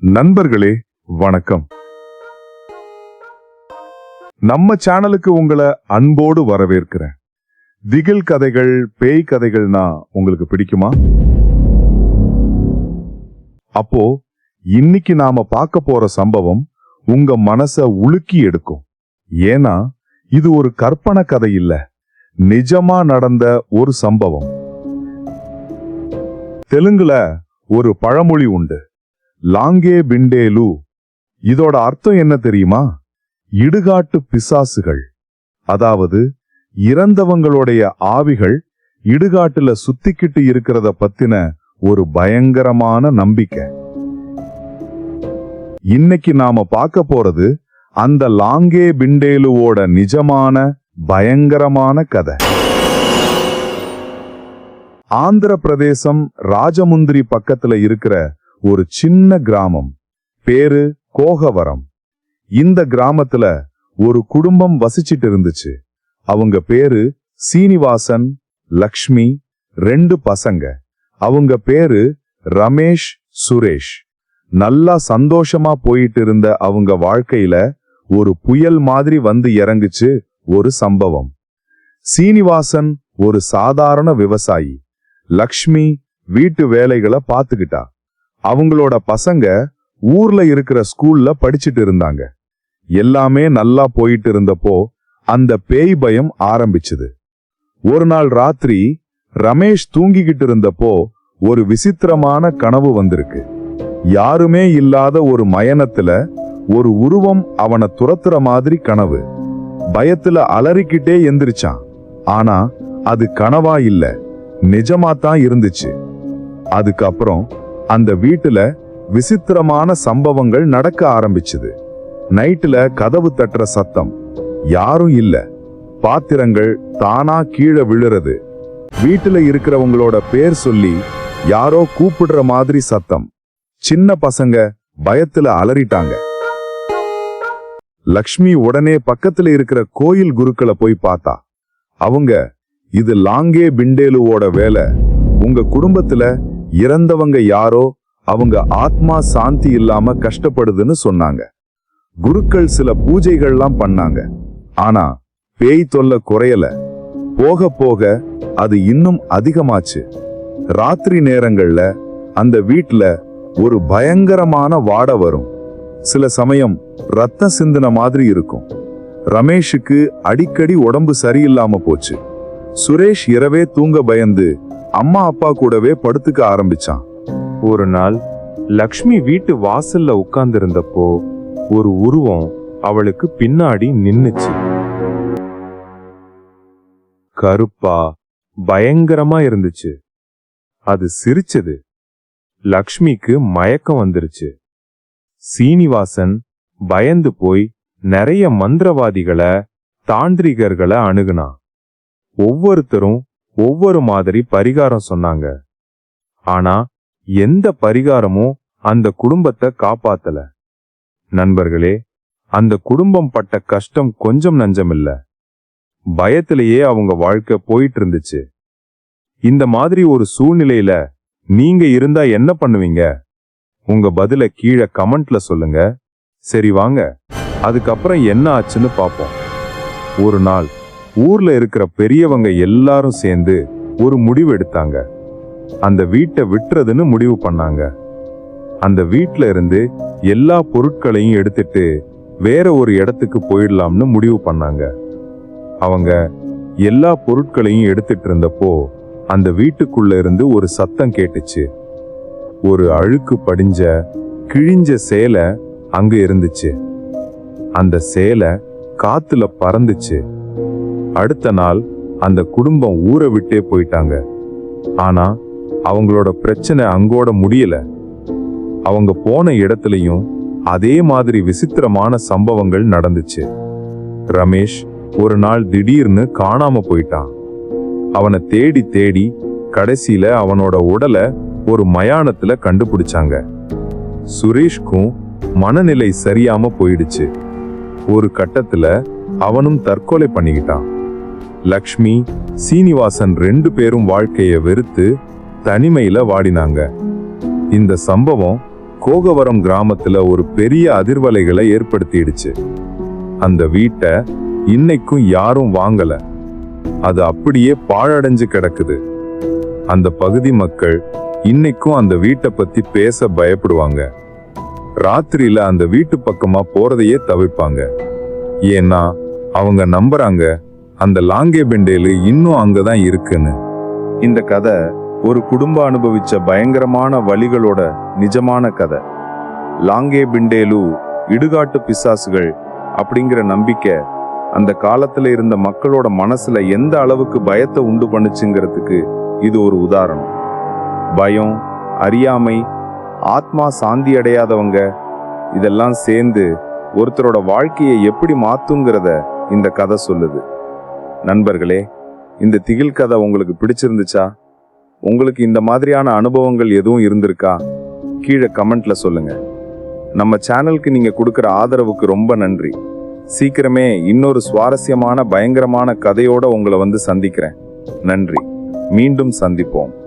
நண்பர்களே வணக்கம். நம்ம சேனலுக்கு உங்களை அன்போடு வரவேற்கிறேன். திகில் கதைகள் பேய் கதைகள்னா உங்களுக்கு பிடிக்குமா? அப்போ இன்னைக்கு நாம பார்க்க போற சம்பவம் உங்க மனச உலுக்கி எடுக்கும். ஏன்னா இது ஒரு கற்பனை கதை இல்ல நிஜமா நடந்த ஒரு சம்பவம். தெலுங்குல ஒரு பழமொழி உண்டு. லாங்கே பிண்டேலு இதோட அர்த்தம் என்ன தெரியுமா? இடுகாட்டு பிசாசுகள். அதாவது இறந்தவங்களுடைய ஆவிகள் இடுகாட்டுல சுத்திக்கிட்டு இருக்கிறத பத்தின ஒரு பயங்கரமான நம்பிக்கை. இன்னைக்கு நாம பார்க்க போறது அந்த லாங்கே பிண்டேலுவோட நிஜமான பயங்கரமான கதை. ஆந்திர பிரதேசம் ராஜமுந்திரி பக்கத்துல இருக்கிற ஒரு சின்ன கிராமம். பேரு கோகவரம். இந்த கிராமத்துல ஒரு குடும்பம் வசிச்சிட்டு இருந்துச்சு. அவங்க பேரு சீனிவாசன் லக்ஷ்மி ரெண்டு பசங்க. அவங்க பேரு ரமேஷ் சுரேஷ். நல்லா சந்தோஷமா போயிட்டு இருந்த அவங்க வாழ்க்கையில ஒரு புயல் மாதிரி வந்து இறங்குச்சு ஒரு சம்பவம். சீனிவாசன் ஒரு சாதாரண விவசாயி. லக்ஷ்மி வீட்டு வேலைகளை பார்த்துக்கிட்டா. அவங்களோட பசங்க ஊர்ல இருக்கிற ஸ்கூல்ல படிச்சிட்டு இருந்தாங்க. எல்லாமே நல்லா போயிட்டு இருந்தப்போ அந்த பேய் பயம் ஆரம்பிச்சுது. ஒரு நாள் ராத்திரி ரமேஷ் தூங்கிக்கிட்டு இருந்தப்போ ஒரு விசித்திரமான கனவு வந்திருக்கு. யாருமே இல்லாத ஒரு மயனத்துல ஒரு உருவம் அவனை துரத்துற மாதிரி கனவு. பயத்துல அலறிக்கிட்டே எந்திரிச்சான். ஆனா அது கனவா இல்ல நிஜமா தான் இருந்துச்சு. அதுக்கப்புறம் அந்த வீட்டுல விசித்திரமான சம்பவங்கள் நடக்க ஆரம்பிச்சுது. நைட்டுல கதவு தட்டுற சத்தம். யாரும் இல்ல. பாத்திரங்கள் தானா கீழே விழுறது. வீட்டுல இருக்கிறவங்களோட பேர் சொல்லி யாரோ கூப்பிடுற மாதிரி சத்தம். சின்ன பசங்க பயத்துல அலறிட்டாங்க. லக்ஷ்மி உடனே பக்கத்துல இருக்கிற கோயில் குருக்களை போய் பார்த்தா. அவங்க இது லாங்கே பிண்டேலுவோட வேலை. உங்க குடும்பத்துல இறந்தவங்க யாரோ அவங்க ஆத்மா சாந்தி இல்லாம கஷ்டப்படுதுன்னு சொன்னாங்க. குருக்கள் சில பூஜைகள்லாம் பண்ணாங்க. ஆனா பேய் தொல்லை குறையல. போக போக அது இன்னும் அதிகமாச்சு. ராத்திரி நேரங்கள்ல அந்த வீட்ல ஒரு பயங்கரமான வாடை வரும். சில சமயம் ரத்தம் சிந்தின மாதிரி இருக்கும். ரமேஷுக்கு அடிக்கடி உடம்பு சரியில்லாம போச்சு. சுரேஷ் இரவே தூங்க பயந்து அம்மா அப்பா கூடவே படுத்துக்க ஆரம்பிச்சான். ஒரு நாள் லக்ஷ்மி வீட்டு வாசல்ல உட்கார்ந்திருந்தப்போ ஒரு உருவம் அவளுக்கு பின்னாடி நின்னுச்சு. கருப்பா பயங்கரமா இருந்துச்சு. அது சிரிச்சது. லக்ஷ்மிக்கு மயக்கம் வந்துருச்சு. சீனிவாசன் பயந்து போய் நிறைய மந்திரவாதிகளை தாந்திரிகர்களை அணுகுனான். ஒவ்வொருத்தரும் ஒவ்வொரு மாதிரி பரிகாரம் சொன்னாங்க. ஆனா எந்த பரிகாரமும் அந்த குடும்பத்தை காப்பாத்தல. நண்பர்களே அந்த குடும்பம் பட்ட கஷ்டம் கொஞ்சம் நஞ்சமில்ல. பயத்திலேயே அவங்க வாழ்க்கை போயிட்டு இருந்துச்சு இந்த மாதிரி ஒரு சூழ்நிலையில நீங்க இருந்தா என்ன பண்ணுவீங்க? உங்க பதில கீழே கமெண்ட்ல சொல்லுங்க. சரி வாங்க. அதுக்கப்புறம் என்ன ஆச்சுன்னு பார்ப்போம். ஒரு நாள் ஊர்ல இருக்கிற பெரியவங்க எல்லாரும் சேர்ந்து ஒரு முடிவு எடுத்தாங்க. அந்த வீட்டை விட்டுறதுன்னு முடிவு பண்ணாங்க. அந்த வீட்ல இருந்து எல்லா பொருட்களையும் எடுத்துட்டு வேற ஒரு இடத்துக்கு போயிடலாம்னு முடிவு பண்ணாங்க. அவங்க எல்லா பொருட்களையும் எடுத்துட்டு இருந்தப்போ அந்த வீட்டுக்குள்ள இருந்து ஒரு சத்தம் கேட்டுச்சு. ஒரு அழுக்கு படிஞ்ச கிழிஞ்ச சேலை அங்க இருந்துச்சு. அந்த சேலை காத்துல பறந்துச்சு. அடுத்த நாள் அந்த குடும்பம் ஊரை விட்டே போயிட்டாங்க. ஆனா அவங்களோட பிரச்சனை அங்கோட முடியல. அவங்க போன இடத்துலயும் அதே மாதிரி விசித்திரமான சம்பவங்கள் நடந்துச்சு. ரமேஷ் ஒரு நாள் திடீர்னு காணாம போயிட்டான். அவனை தேடி தேடி கடைசியில அவனோட உடலை ஒரு மயானத்துல கண்டுபிடிச்சாங்க. சுரேஷ்க்கும் மனநிலை சரியாம போயிடுச்சு. ஒரு கட்டத்துல அவனும் தற்கொலை பண்ணிக்கிட்டான். லக்ஷ்மி சீனிவாசன் ரெண்டு பேரும் வாழ்க்கையை வெறுத்து தனிமையில வாடினாங்க. இந்த சம்பவம் கோகவரம் கிராமத்துல ஒரு பெரிய அதிர்வலைகளை ஏற்படுத்திடுச்சு. அந்த வீட்டை இன்னைக்கும் யாரும் வாங்கல. அது அப்படியே பாழடைஞ்சு கிடக்குது. அந்த பகுதி மக்கள் இன்னைக்கும் அந்த வீட்டை பத்தி பேச பயப்படுவாங்க. ராத்திரியில அந்த வீட்டு பக்கமா போறதையே தவிர்ப்பாங்க. ஏன்னா அவங்க நம்புறாங்க அந்த லாங்கே பெண்டேலு இன்னும் அங்கதான் இருக்குன்னு. இந்த கதை ஒரு குடும்பம் அனுபவிச்ச பயங்கரமான வழிகளோட நிஜமான கதை. லாங்கே பிண்டேலு இடுகாட்டு பிசாசுகள் அப்படிங்கிற நம்பிக்கை அந்த காலத்துல இருந்த மக்களோட மனசுல எந்த அளவுக்கு பயத்தை உண்டு பண்ணுச்சுங்கிறதுக்கு இது ஒரு உதாரணம். பயம் அறியாமை ஆத்மா சாந்தி அடையாதவங்க இதெல்லாம் சேர்ந்து ஒருத்தரோட வாழ்க்கையை எப்படி மாத்துங்கிறத இந்த கதை சொல்லுது. நண்பர்களே இந்த திகில் கதை உங்களுக்கு பிடிச்சிருந்துச்சா? உங்களுக்கு இந்த மாதிரியான அனுபவங்கள் எதுவும் இருந்திருக்கா? கீழே கமெண்ட்ல சொல்லுங்க. நம்ம சேனலுக்கு நீங்க கொடுக்குற ஆதரவுக்கு ரொம்ப நன்றி. சீக்கிரமே இன்னொரு சுவாரஸ்யமான பயங்கரமான கதையோட உங்களை வந்து சந்திக்கிறேன். நன்றி. மீண்டும் சந்திப்போம்.